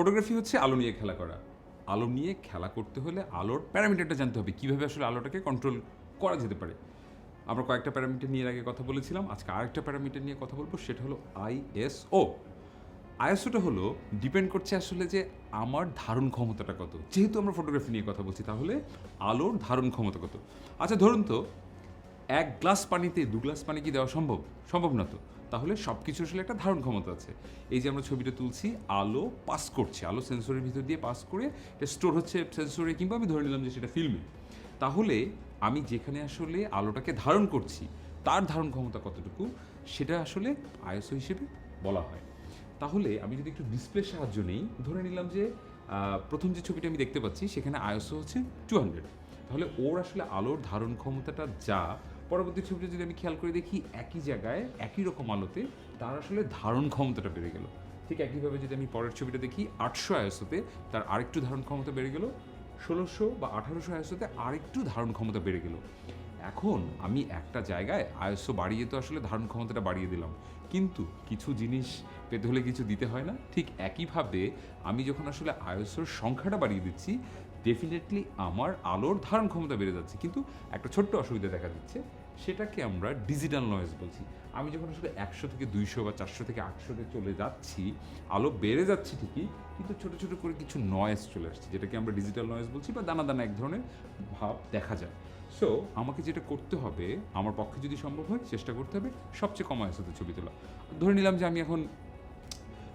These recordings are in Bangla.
ফটোগ্রাফি হচ্ছে আলো নিয়ে খেলা করা। আলো নিয়ে খেলা করতে হলে আলোর প্যারামিটারটা জানতে হবে, কীভাবে আসলে আলোটাকে কন্ট্রোল করা যেতে পারে। আমরা কয়েকটা প্যারামিটার নিয়ে আগে কথা বলেছিলাম, আজকে আরেকটা প্যারামিটার নিয়ে কথা বলব, সেটা হলো আইএসও আইএসওটা হলো ডিপেন্ড করছে আসলে যে আমার ধারণ ক্ষমতাটা কত। যেহেতু আমরা ফটোগ্রাফি নিয়ে কথা বলছি, তাহলে আলোর ধারণ ক্ষমতা কত। আচ্ছা ধরুন তো, এক গ্লাস পানিতে, দু গ্লাস পানি কি দেওয়া সম্ভব? সম্ভব না তো। তাহলে সব কিছু আসলে একটা ধারণ ক্ষমতা আছে। এই যে আমরা ছবিটা তুলছি, আলো পাস করছে। আলো সেন্সরের ভিতর দিয়ে পাস করে এটা স্টোর হচ্ছে সেন্সরে কিংবা আমি ধরে নিলাম যে সেটা ফিল্মে তাহলে আমি যেখানে আসলে আলোটাকে ধারণ করছি, তার ধারণ ক্ষমতা কতটুকু, সেটা আসলে আইএসও হিসেবে বলা হয়। তাহলে আমি যদি একটু ডিসপ্লে সাহায্য নেই, ধরে নিলাম যে প্রথম যে ছবিটা আমি দেখতে পাচ্ছি, সেখানে আইএসও হচ্ছে টু হান্ড্রেড তাহলে ওর আসলে আলোর ধারণ ক্ষমতাটা যা পরবর্তী ছবিটা যদি আমি খেয়াল করে দেখি, একই জায়গায়, একই রকম আলোতে, তার আসলে ধারণ ক্ষমতাটা বেড়ে গেল। ঠিক একইভাবে যদি আমি পরের ছবিটা দেখি, আটশো আইএসওতে তার আরেকটু ধারণ ক্ষমতা বেড়ে গেল, ষোলোশো বা আঠারোশো আইএসওতে আরেকটু ধারণ ক্ষমতা বেড়ে গেল। এখন আমি একটা জায়গায় আয়স্য বাড়িয়ে তো আসলে ধারণ ক্ষমতাটা বাড়িয়ে দিলাম। কিন্তু কিছু জিনিস পেতে হলে কিছু দিতে হয় না। ঠিক একইভাবে আমি যখন আসলে আয়স্যর সংখ্যাটা বাড়িয়ে দিচ্ছি ডেফিনেটলি আমার আলোর ধারণ ক্ষমতা বেড়ে যাচ্ছে, কিন্তু একটা ছোট্ট অসুবিধা দেখা দিচ্ছে, সেটাকে আমরা ডিজিটাল নয়েজ বলছি। আমি যখন আসলে একশো থেকে দুইশো বা চারশো থেকে আটশোতে চলে যাচ্ছি, আলো বেড়ে যাচ্ছে ঠিকই, কিন্তু ছোট ছোট করে কিছু নয়েজ চলে আসছে, যেটাকে আমরা ডিজিটাল নয়েজ বলছি বা দানা দানা এক ধরনের ভাব দেখা যায়। সো আমাকে যেটা করতে হবে, আমার পক্ষে যদি সম্ভব হয়, চেষ্টা করতে হবে সবচেয়ে কম আয়সাতে ছবি তোলা। ধরে নিলাম যে আমি এখন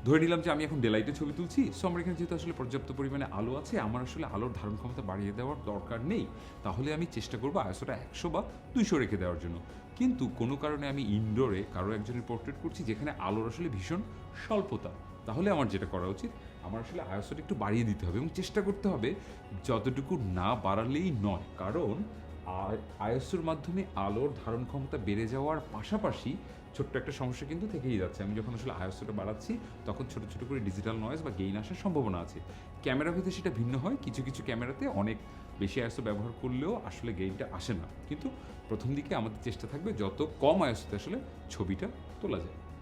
ধরে নিলাম যে আমি এখন ডেলাইটে ছবি তুলছি সো আমার এখানে যেহেতু আসলে পর্যাপ্ত পরিমাণে আলো আছে, আমার আসলে আলোর ধারণ ক্ষমতা বাড়িয়ে দেওয়ার দরকার নেই, তাহলে আমি চেষ্টা করব আয়সোটা একশো বা দুইশো রেখে দেওয়ার জন্য। কিন্তু কোনো কারণে আমি ইনডোরে কারও একজনের পোর্ট্রেট করছি যেখানে আলোর আসলে ভীষণ স্বল্পতা, তাহলে আমার যেটা করা উচিত, আমার আসলে আয়সোটা একটু বাড়িয়ে দিতে হবে এবং চেষ্টা করতে হবে, যতটুকু না বাড়ালেই নয়, কারণ আয়সোর মাধ্যমে আলোর ধারণ ক্ষমতা বেড়ে যাওয়ার পাশাপাশি ছোট্ট একটা সমস্যা কিন্তু থেকেই যাচ্ছে। আমি যখন আসলে আয়সোটা বাড়াচ্ছি, তখন ছোট ছোট করে ডিজিটাল নয়েজ বা গেইন আসার সম্ভাবনা আছে। ক্যামেরা ভেতরে সেটা ভিন্ন হয়। কিছু কিছু ক্যামেরাতে অনেক বেশি আয়সো ব্যবহার করলেও আসলে গেইনটা আসে না। কিন্তু প্রথম দিকে আমাদের চেষ্টা থাকবে, যত কম আয়সোতে আসলে ছবিটা তোলা যায়।